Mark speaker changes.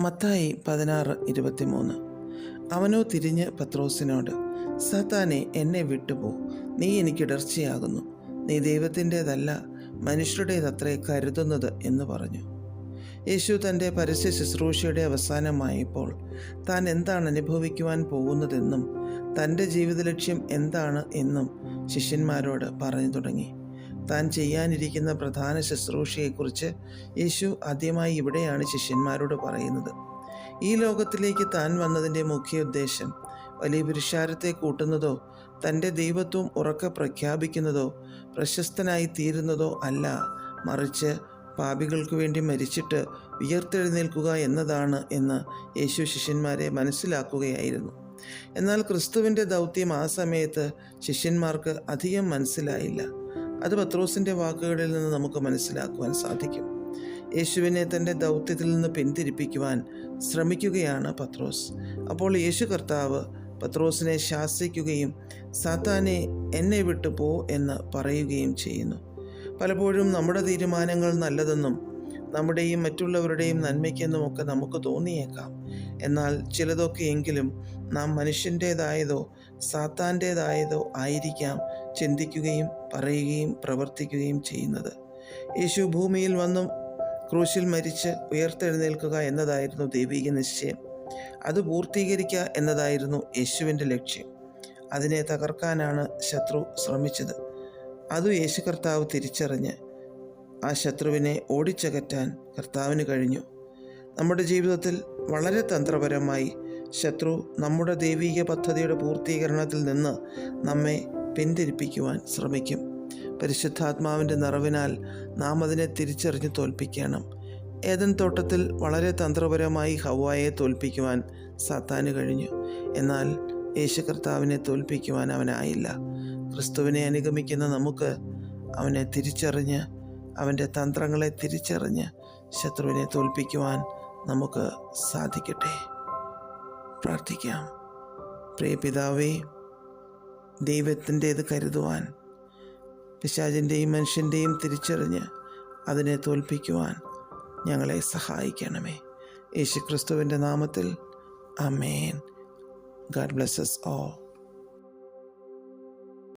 Speaker 1: മത്തായി പതിനാറ് ഇരുപത്തിമൂന്ന്. അവനോ തിരിഞ്ഞ് പത്രോസിനോട് സത്താനെ എന്നെ വിട്ടുപോ. നീ എനിക്ക് ഇടർച്ചയാകുന്നു. നീ ദൈവത്തിന്റെതല്ല മനുഷ്യരുടേതത്രേ കരുതുന്നത് എന്ന് പറഞ്ഞു. യേശു തന്റെ പരസ്യ ശുശ്രൂഷയുടെ അവസാനമായപ്പോൾ താൻ എന്താണ് അനുഭവിക്കുവാൻ പോകുന്നതെന്നും തന്റെ ജീവിത ലക്ഷ്യം എന്താണ് എന്നും ശിഷ്യന്മാരോട് പറഞ്ഞു തുടങ്ങി. താൻ ചെയ്യാനിരിക്കുന്ന പ്രധാന ശുശ്രൂഷയെക്കുറിച്ച് യേശു ആദ്യമായി ഇവിടെയാണ് ശിഷ്യന്മാരോട് പറയുന്നത്. ഈ ലോകത്തിലേക്ക് താൻ വന്നതിന്റെ മുഖ്യ ഉദ്ദേശം വലിയ പുരുഷാരത്തെ കൂട്ടുന്നതോ തന്റെ ദൈവത്വം ഉറക്കെ പ്രഖ്യാപിക്കുന്നതോ പ്രശസ്തനായി തീരുന്നതോ അല്ല. മറിച്ച് പാപികൾക്ക് വേണ്ടി മരിച്ചിട്ട് ഉയർത്തെഴുന്നേൽക്കുക എന്നതാണ് എന്ന് യേശു ശിഷ്യന്മാരെ മനസ്സിലാക്കുകയായിരുന്നു. എന്നാൽ ക്രിസ്തുവിന്റെ ദൗത്യം ആ സമയത്ത് ശിഷ്യന്മാർക്ക് അധികം മനസ്സിലായില്ല. അത് പത്രോസിന്റെ വാക്കുകളിൽ നിന്ന് നമുക്ക് മനസ്സിലാക്കുവാൻ സാധിക്കും. യേശുവിനെ തന്റെ ദൗത്യത്തിൽ നിന്ന് പിന്തിരിപ്പിക്കുവാൻ ശ്രമിക്കുകയാണ് പത്രോസ്. അപ്പോൾ യേശു കർത്താവ് പത്രോസിനെ ശാസിക്കുകയും സാത്താനെ എന്നെ വിട്ടു പോ എന്ന് പറയുകയും ചെയ്യുന്നു. പലപ്പോഴും നമ്മുടെ തീരുമാനങ്ങൾ നല്ലതെന്നും നമ്മുടെയും മറ്റുള്ളവരുടെയും നന്മയ്ക്കെന്നുമൊക്കെ നമുക്ക് തോന്നിയേക്കാം. എന്നാൽ ചിലതൊക്കെയെങ്കിലും നാം മനുഷ്യന്റേതായതോ സാത്താന്റേതായതോ ആയിരിക്കാം ചിന്തിക്കുകയും പറയുകയും പ്രവർത്തിക്കുകയും ചെയ്യുന്നത്. യേശു ഭൂമിയിൽ വന്നും ക്രൂശിൽ മരിച്ച് ഉയർത്തെഴുന്നേൽക്കുക എന്നതായിരുന്നു ദൈവിക നിശ്ചയം. അത് പൂർത്തീകരിക്കുക എന്നതായിരുന്നു യേശുവിന്റെ ലക്ഷ്യം. അതിനെ തകർക്കാനാണ് ശത്രു ശ്രമിച്ചത്. അത് യേശു കർത്താവ് തിരിച്ചറിഞ്ഞ് ആ ശത്രുവിനെ ഓടിച്ചകറ്റാൻ കർത്താവിന് കഴിഞ്ഞു. നമ്മുടെ ജീവിതത്തിൽ വളരെ തന്ത്രപരമായി ശത്രു നമ്മുടെ ദൈവീക പദ്ധതിയുടെ പൂർത്തീകരണത്തിൽ നിന്ന് നമ്മെ പിന്തിരിപ്പിക്കുവാൻ ശ്രമിക്കും. പരിശുദ്ധാത്മാവിന്റെ നിറവിനാൽ നാം അതിനെ തിരിച്ചറിഞ്ഞ് തോൽപ്പിക്കണം. ഏതൻ തോട്ടത്തിൽ വളരെ തന്ത്രപരമായി ഹവായെ തോൽപ്പിക്കുവാൻ സാത്താന് കഴിഞ്ഞു. എന്നാൽ യേശു കർത്താവിനെ തോൽപ്പിക്കുവാൻ അവനായില്ല. ക്രിസ്തുവിനെ അനുഗമിക്കുന്ന നമുക്ക് അവനെ തിരിച്ചറിഞ്ഞ് അവന്റെ തന്ത്രങ്ങളെ തിരിച്ചറിഞ്ഞ് ശത്രുവിനെ തോൽപ്പിക്കുവാൻ നമുക്ക് സാധിക്കട്ടെ. പ്രാർത്ഥിക്കാം. പ്രിയ പിതാവേ ദൈവത്തിന്റേത് കരുതുവാൻ പിശാചിന്റെയും മനുഷ്യന്റെയും തിരിച്ചറിഞ്ഞ് അതിനെ തോൽപ്പിക്കുവാൻ ഞങ്ങളെ സഹായിക്കണമേ. യേശു ക്രിസ്തുവിന്റെ നാമത്തിൽ. Amen god blesses all.